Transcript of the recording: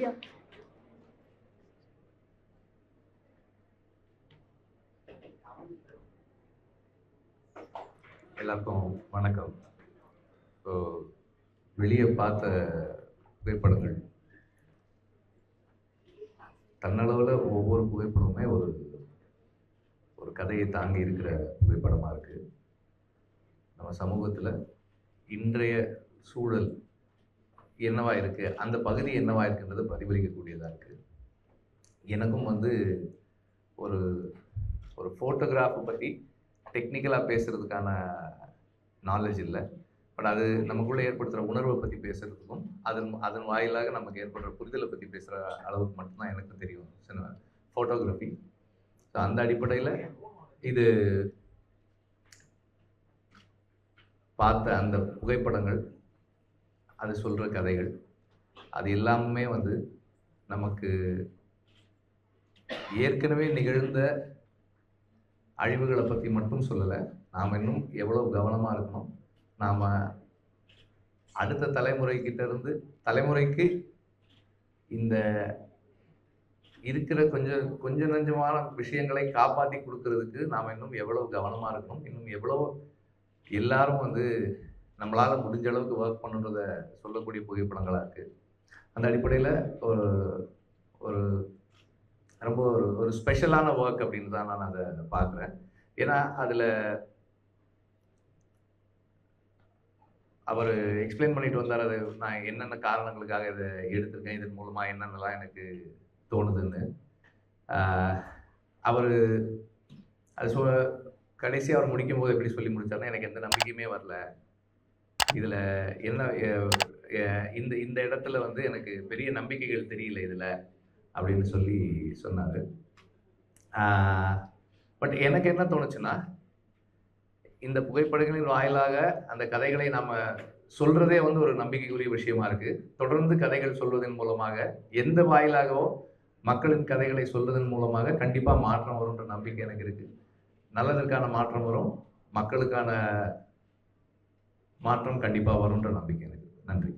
Yeah. எல்லாருக்கும் வணக்கம். இப்போ வெளியே பார்த்த புகைப்படங்கள். தன்னளவில் ஒவ்வொரு புகைப்படமுமே ஒரு ஒரு கதையை தாங்கி இருக்கிற புகைப்படமாக இருக்குது நம்ம சமூகத்தில் இன்றைய சூழல் என்னவா இருக்குது அந்த பகுதி என்னவா இருக்குன்றது பிரதிபலிக்கக்கூடியதாக இருக்குது எனக்கும் வந்து ஒரு ஒரு ஃபோட்டோகிராஃபை பற்றி டெக்னிக்கலாக பேசுகிறதுக்கான நாலேஜ் இல்லை. பட் அது நமக்குள்ளே ஏற்படுத்துகிற உணர்வை பற்றி பேசுகிறதுக்கும் அதன் அதன் வாயிலாக நமக்கு ஏற்படுற புரிதலை பற்றி பேசுகிற அளவுக்கு மட்டும்தான் எனக்கு தெரியும். சினிமா ஃபோட்டோகிராஃபி ஸோ அந்த அடிப்படையில் இது பார்த்த அந்த புகைப்படங்கள் அது சொல்கிற கதைகள். அது எல்லாமே வந்து நமக்கு ஏற்கனவே நிகழ்ந்த அழிவுகளை பற்றி மட்டும் சொல்லலை. நாம் இன்னும் எவ்வளோ கவனமாக இருக்கணும். நாம் அடுத்த தலைமுறைக்கிட்ட இருந்து தலைமுறைக்கு இந்த இருக்கிற கொஞ்சம் கொஞ்சம் நஞ்சமான விஷயங்களை காப்பாற்றி கொடுக்கறதுக்கு நாம் இன்னும் எவ்வளோ கவனமாக இருக்கணும். இன்னும் எவ்வளோ எல்லாரும் வந்து நம்மளால் முடிஞ்ச அளவுக்கு ஒர்க் பண்ணுறத சொல்லக்கூடிய புகைப்படங்களாக இருக்குது அந்த அடிப்படையில் ஒரு ஒரு ரொம்ப ஒரு ஒரு ஸ்பெஷலான ஒர்க் அப்படின்னு தான் நான் அதை பார்க்குறேன். ஏன்னா அதில் அவர் எக்ஸ்பிளைன் பண்ணிட்டு வந்தார் அது நான் என்னென்ன காரணங்களுக்காக இதை எடுத்திருக்கேன் இதன் மூலமாக என்னென்னலாம் எனக்கு தோணுதுன்னு. அவர் அது சொ கடைசி அவர் முடிக்கும் போது எப்படி சொல்லி முடித்தாருன்னா எனக்கு எந்த நம்பிக்கையுமே வரல. இதில் என்ன இந்த இந்த இடத்துல வந்து எனக்கு பெரிய நம்பிக்கைகள் தெரியல இதில் அப்படின்னு சொல்லி சொன்னார். பட் எனக்கு என்ன தோணுச்சுன்னா இந்த புகைப்படங்களின் வாயிலாக அந்த கதைகளை நாம் சொல்கிறதே வந்து ஒரு நம்பிக்கைக்குரிய விஷயமா இருக்குது தொடர்ந்து கதைகள் சொல்வதன் மூலமாக எந்த வாயிலாகவோ மக்களின் கதைகளை சொல்வதன் மூலமாக கண்டிப்பாக மாற்றம் வரும்ன்ற நம்பிக்கை எனக்கு இருக்குது நல்லதற்கான மாற்றம் வரும். மக்களுக்கான மாற்றம் கண்டிப்பாக வரும்ன்ற நம்பிக்கை எனக்கு. நன்றி.